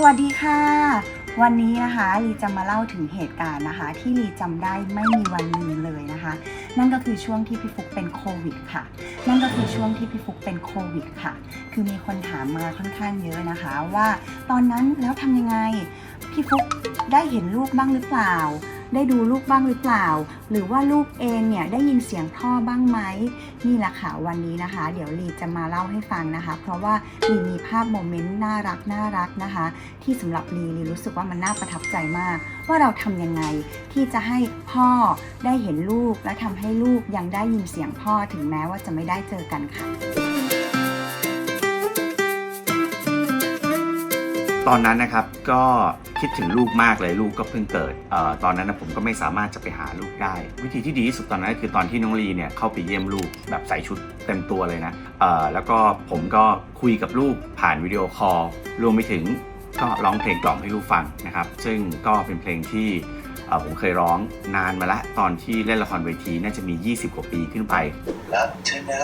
สวัสดีค่ะ วันนี้นะคะลีจะมาเล่าถึงเหตุการณ์นะคะ ที่ลีจำได้ไม่มีวันลืมเลยนะคะ นั่นก็คือช่วงที่พี่ฟุกเป็นโควิดค่ะ นั่นก็คือช่วงที่พี่ฟุกเป็นโควิดค่ะ คือมีคนถามมาค่อนข้างเยอะนะคะ ว่าตอนนั้นแล้วทำยังไงพี่ฟุกได้เห็นลูกบ้างหรือเปล่า ได้ดูลูกบ้างหรือเปล่า หรือว่าลูกเองเนี่ยได้ยินเสียงพ่อบ้างไหมนี่แหละค่ะวันนี้นะคะ เดี๋ยวลีจะมาเล่าให้ฟังนะคะ เพราะว่าลีมีภาพโมเมนต์น่ารักน่ารักนะคะ ที่สำหรับลีลีรู้สึกว่ามันน่าประทับใจมาก ว่าเราทำยังไงที่จะให้พ่อได้เห็นลูกและทำให้ลูกยังได้ยินเสียงพ่อถึงแม้ว่าจะไม่ได้เจอกันค่ะ ตอนนั้นนะครับก็คิดถึงลูกมากเลยลูกก็เพิ่งเกิดออตอนนั้นนะผมก็ไม่สามารถจะไปหาลูกได้ วิธีที่ดีที่สุดตอนนั้นคือตอนที่น้องลีเนี่ยเข้าไปเยี่ยมลูกแบบใส่ชุดเต็มตัวเลยนะแล้วก็ผมก็คุยกับลูกผ่านวิดีโอคอลรวมไปถึงก็ร้องเพลงกล่อมให้ลูกฟังนะครับ ซึ่งก็เป็นเพลงที่ผมเคยร้องนานมาแล้วตอนที่เล่นละครเวทีน่าจะมี 20 กว่าปีขึ้นไปหลับเธอนะ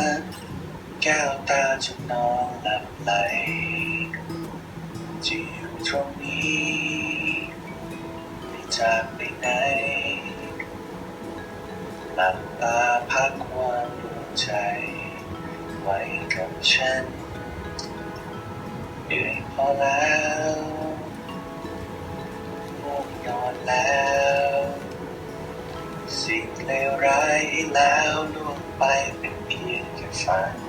แก้วตาจนนอนหลับไหล จะอยู่ตรงนี้ไม่จากไปไหนหลับตาพักความดวงใจ ไว้กับฉันเหนื่อยพอแล้วง่วงนอนแล้ว สิ่งเลวร้ายแล้วล่วงไปเป็นเพียงแค่ฝัน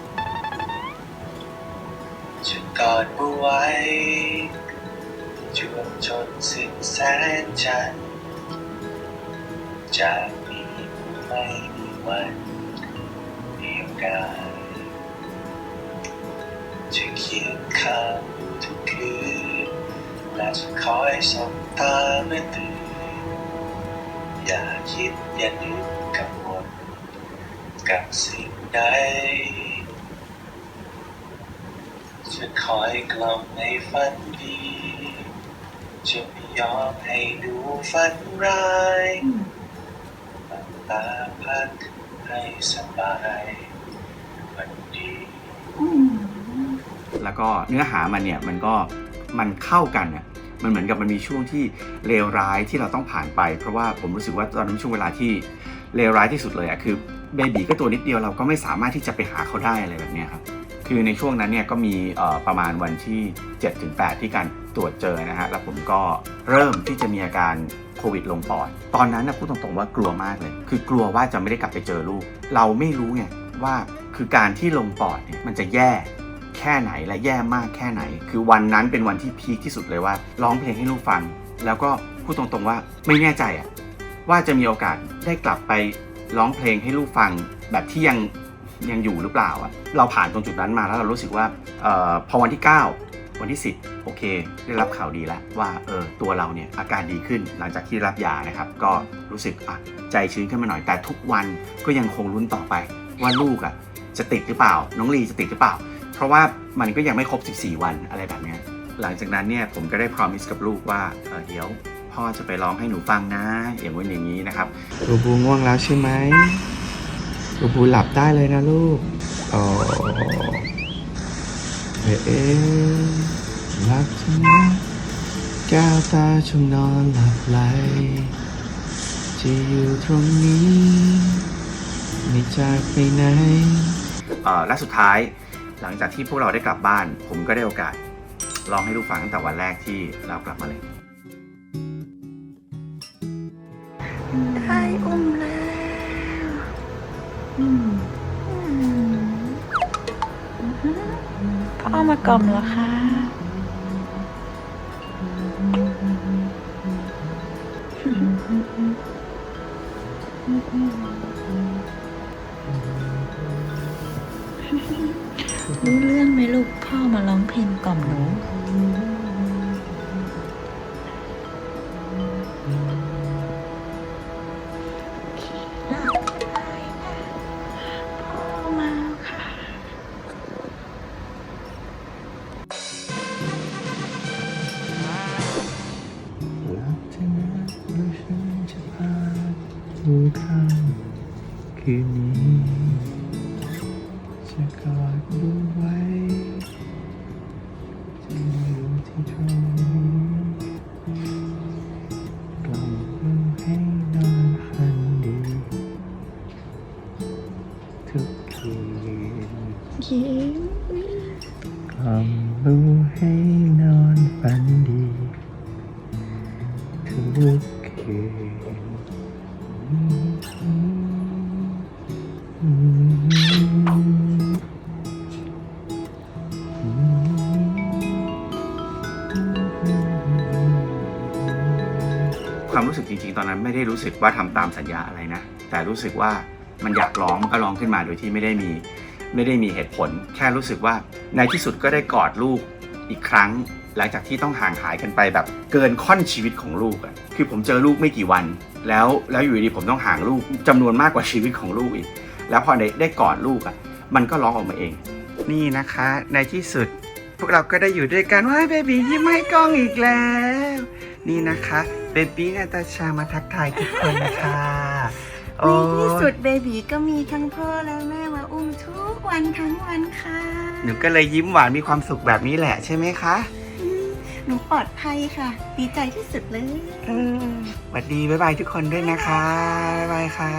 จะกอดเอาไว้จวบจนสิ้นแสนจันจากนี้ไม่มีวันเดียวกันจะเขียนคำทุกคืนและจะคอยสบตาเมื่อตื่นอย่าคิดอย่านึกกังวลกับสิ่งใด จะคอยกล่อมให้ฝันดี จะไม่ยอมให้ดูฝันร้ายหลับตาพักให้สบายวันดี แล้วก็เนื้อหามันเนี่ยมันก็มันเข้ากันเนี่ยมันเหมือนกับมันมีช่วงที่เลวร้ายที่เราต้องผ่านไป เพราะว่าผมรู้สึกว่าตอนนั้นช่วงเวลาที่เลวร้ายที่สุดเลยอะคือเบบีก็ตัวนิดเดียวเราก็ไม่สามารถที่จะไปหาเขาได้อะไรแบบเนี้ยครับ คือในช่วงนั้นเนี่ยก็มีประมาณวันที่ 7-8 ที่การตรวจเจอนะฮะแล้วผมก็เริ่มที่จะมีอาการโควิดลงปอด ตอนนั้นนะพูดตรงๆว่ากลัวมากเลย คือกลัวว่าจะไม่ได้กลับไปเจอลูก เราไม่รู้ไงว่าคือการที่ลงปอดเนี่ยมันจะแย่แค่ไหนและแย่มากแค่ไหน คือวันนั้นเป็นวันที่พีคที่สุดเลยว่าร้องเพลงให้ลูกฟัง แล้วก็พูดตรงๆว่าไม่แน่ใจอะว่าจะมีโอกาสได้กลับไปร้องเพลงให้ลูกฟัง แบบที่ยัง ยังอยู่หรือเปล่าอะเราผ่านตรงจุดนั้นมาแล้วเรารู้สึกว่าออพอวันที่ 9 วันที่ 10 โอเค ได้รับข่าวดีแล้วว่าเออตัวเราเนี่ยอาการดีขึ้นหลังจากที่รับยานะครับ ก็รู้สึกอะใจชื้นขึ้นมาหน่อยแต่ทุกวันก็ยังคงลุ้นต่อไป ว่าลูกอะจะติดหรือเปล่า น้องลีจะติดหรือเปล่า เพราะว่ามันก็ยังไม่ครบ 14 วันอะไรแบบเนี้ยหลังจากนั้นเนี่ยผมก็ได้ promise กับลูกว่าเออเดี๋ยวพ่อจะไปร้องให้หนูฟังนะอย่างวันอย่างนี้นะครับลูบูง่วงแล้วใช่ไหม ลูบูหลับได้เลยนะลูกโอ้เอ๊ะเอ๊ะหลับใช่ไหมแก้วตาชงนอนหลับไหลจะอยู่ตรงนี้ไม่จากไปไหนเอ่อและสุดท้ายหลังจากที่พวกเราได้กลับบ้าน ผมก็ได้โอกาสร้องให้ลูกฟังตั้งแต่วันแรกที่เรากลับมาเลย ได้อุ้ม พ่อมากล่อมเหรอคะรู้เรื่องไหมลูกพ่อมาร้องเพลงกล่อมหนู หิวข้าวคืนนี้จะกอดลูกไว้จะอยู่ที่ตรงนี้กล่อมลูกให้นอนฝันดี ทุกคืนกล่อมลูกให้นอนฝันดี ทุกคืน ความรู้สึกจริงๆ ตอนนั้นไม่ได้รู้สึกว่าทำตามสัญญาอะไรนะ แต่รู้สึกว่ามันอยากร้องก็ร้องขึ้นมาโดยที่ไม่ได้มีไม่ได้มีเหตุผล แค่รู้สึกว่าในที่สุดก็ได้กอดลูกอีกครั้ง หลังจากที่ต้องห่างหายกันไปแบบเกินค่อนชีวิตของลูกอะคือผมเจอลูกไม่กี่วัน แล้วแล้วอยู่ดีๆผมต้องห่างลูกจำนวนมากกว่าชีวิตของลูกอีก แล้วพอได้ได้กอดลูกอะมันก็ร้องออกมาเอง นี่นะคะในที่สุด พวกเราก็ได้อยู่ด้วยกันว้ายเบบียิ้มให้กล้องอีกแล้ว นี่นะคะเบบี้นาตาชามาทักทายทุกคนนะคะโอ้ในที่สุดเบบีก็มีทั้งพ่อและแม่มาอุ้มทุกวันทั้งวันค่ะ หนูก็เลยยิ้มหวานมีความสุขแบบนี้แหละใช่ไหมคะ หนูปลอดภัยค่ะ ดีใจที่สุดเลย เออสวัสดี บ๊ายบายทุกคนด้วยนะคะ บ๊ายบายค่ะ